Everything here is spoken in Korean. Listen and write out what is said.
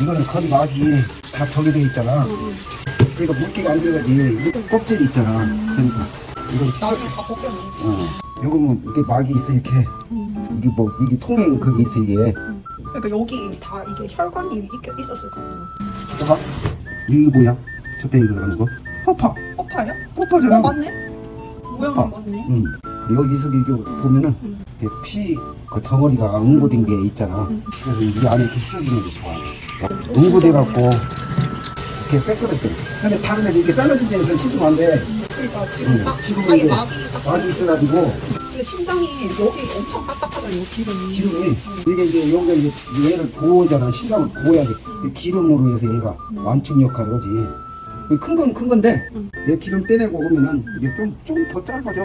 이거는 거리 막이 다 저기 돼 있잖아. 그러니까 물기가 안 들어가지. 이거 껍질이 있잖아. 그러니까 이거 나중에 다 벗겨내. 어. 요거는 이게 막이 있어 이렇게. 이게 뭐 이게 통행 그게 있어 이게. 그러니까 여기 다 이게 혈관이 있- 있었을 거 아니야. 봐봐. 이게 뭐야? 저때 이거 하는 거? 허파. 허파야? 허파잖아. 어, 맞네. 모양은 허파. 맞네. 응. 여기서 이게 보면은 응. 피그 덩어리가 응고된 게 있잖아. 응. 그래서 이 안에 이렇게 휘어지는 게 좋아. 응고돼 갖고 이렇게 빼거든. 근데 다른 애들 이렇게 잘라진 데서 씻으면 안 돼. 그러니까 지금 응. 딱 지금 아예 이게 막이 딱. 있어가지고 근데 심장이 여기 엄청 딱딱하잖아요. 기름이. 기름이 이게 이제 여기가 이제 얘를 보호잖아. 심장을 보호해야 돼. 이 기름으로 해서 얘가 완충 역할을 하지. 큰 건 큰 건데 응. 얘 기름 떼내고 오면은 이게 좀 좀 더 짧아져.